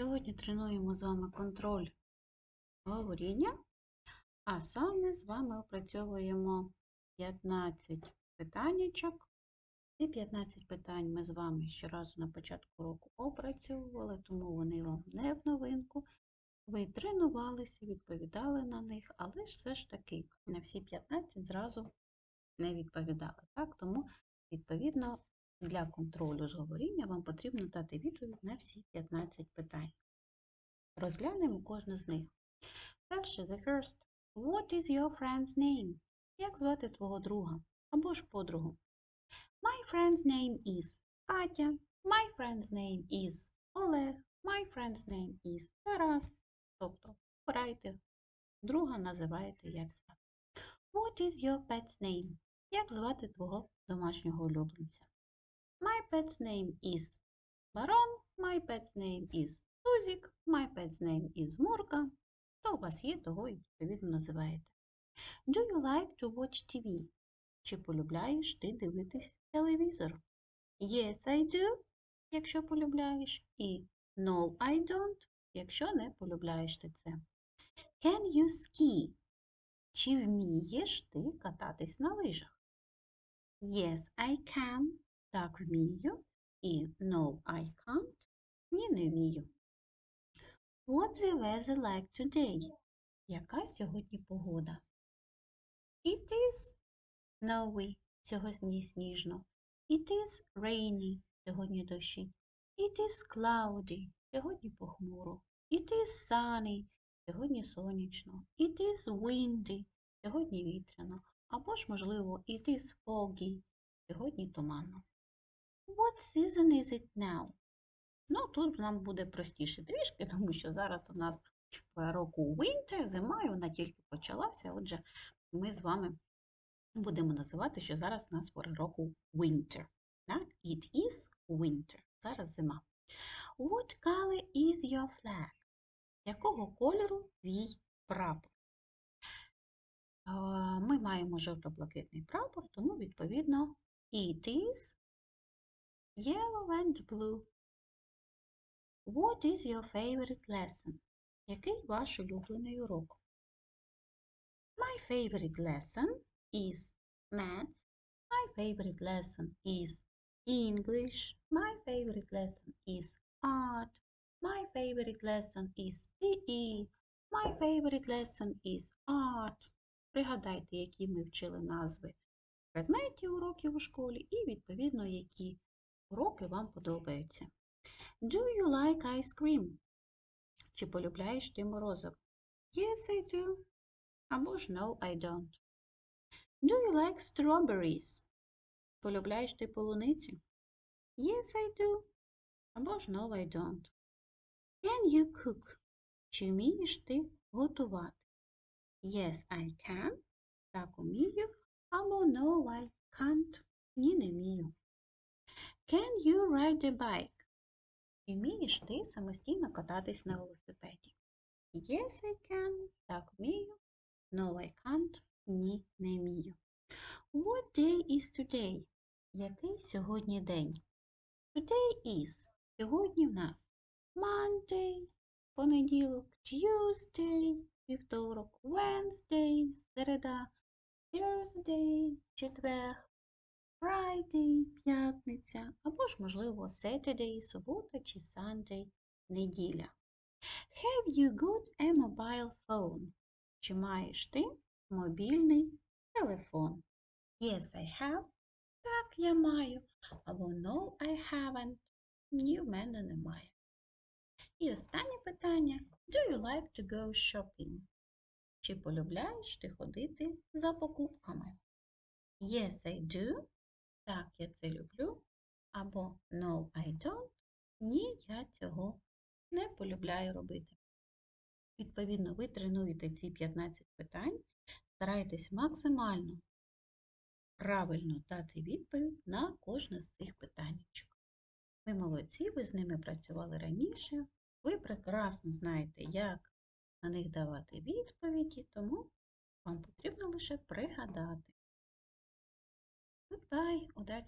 Сьогодні тренуємо з вами контроль говоріння, а саме з вами опрацьовуємо 15 питаннячок. І 15 питань ми з вами щоразу на початку року опрацьовували, тому вони вам не в новинку. Ви тренувалися, відповідали на них, але ж все ж таки на всі 15 зразу не відповідали. Так? Тому, відповідно, для контролю з говоріння вам потрібно дати відповідь на всі 15 питань. Розглянемо кожне з них. Перше, the first. What is your friend's name? Як звати твого друга або ж подругу? My friend's name is Катя. My friend's name is Олег. My friend's name is Тарас. Тобто, обирайте друга, називаєте як звати. What is your pet's name? Як звати твого домашнього улюбленця? My pet's name is Барон. My pet's name is Тузік. My pet's name is Мурка. То у вас є, того і відповідно називаєте. Do you like to watch TV? Чи полюбляєш ти дивитись телевізор? Yes, I do, якщо полюбляєш, і No, I don't, якщо не полюбляєш ти це. Can you ski? Чи вмієш ти кататись на лижах? Yes, I can. Так, вмію. І No, I can't. Ні, не вмію. What's the weather like today? Яка сьогодні погода? It is snowy. Сьогодні сніжно. It is rainy. Сьогодні дощить. It is cloudy. Сьогодні похмуро. It is sunny. Сьогодні сонячно. It is windy. Сьогодні вітряно. Або ж, можливо, it is foggy. Сьогодні туманно. What season is it now? Ну, тут нам буде простіше трішки, тому що зараз у нас пора року winter, зима, і вона тільки почалася. Отже, ми з вами будемо називати, що зараз у нас пора року winter. It is winter. Зараз зима. What color is your flag? Якого кольору твій прапор? Ми маємо жовто-блакитний прапор, тому, відповідно, it is yellow and blue. What is your favorite lesson? Який ваш улюблений урок? My favorite lesson is maths. My favorite lesson is English. My favorite lesson is art. My favorite lesson is PE. My favorite lesson is art. Пригадайте, які ми вчили назви предметів уроків у школі і, відповідно, які уроки вам подобаються. Do you like ice cream? Чи полюбляєш ти морозиво? Yes, I do. Або ж No, I don't. Do you like strawberries? Полюбляєш ти полуниці? Yes, I do. Або ж No, I don't. Can you cook? Чи вмієш ти готувати? Yes, I can. Так умію. Або No, I can't. Ні, не вмію. Can you ride a bike? Чи вмієш ти самостійно кататись на велосипеді? Yes, I can. Так вмію. No, I can't. Ні, не вмію. What day is today? Який сьогодні день? Today is. Сьогодні в нас Monday, понеділок, Tuesday, вівторок, Wednesday, середа, Thursday, четвер, Friday, п'ятниця, або ж, можливо, Saturday, субота чи Sunday, неділя. Have you got a mobile phone? Чи маєш ти мобільний телефон? Yes, I have. Так, я маю. Або No, I haven't. Ні, в мене немає. І останнє питання. Do you like to go shopping? Чи полюбляєш ти ходити за покупками? Yes, I do. Так, я це люблю. Або No, I don't. Ні, я цього не полюбляю робити. Відповідно, ви тренуєте ці 15 питань, старайтесь максимально правильно дати відповідь на кожне з цих питань. Ви молодці, ви з ними працювали раніше, ви прекрасно знаєте, як на них давати відповіді, тому вам потрібно лише пригадати. Goodbye, удачі!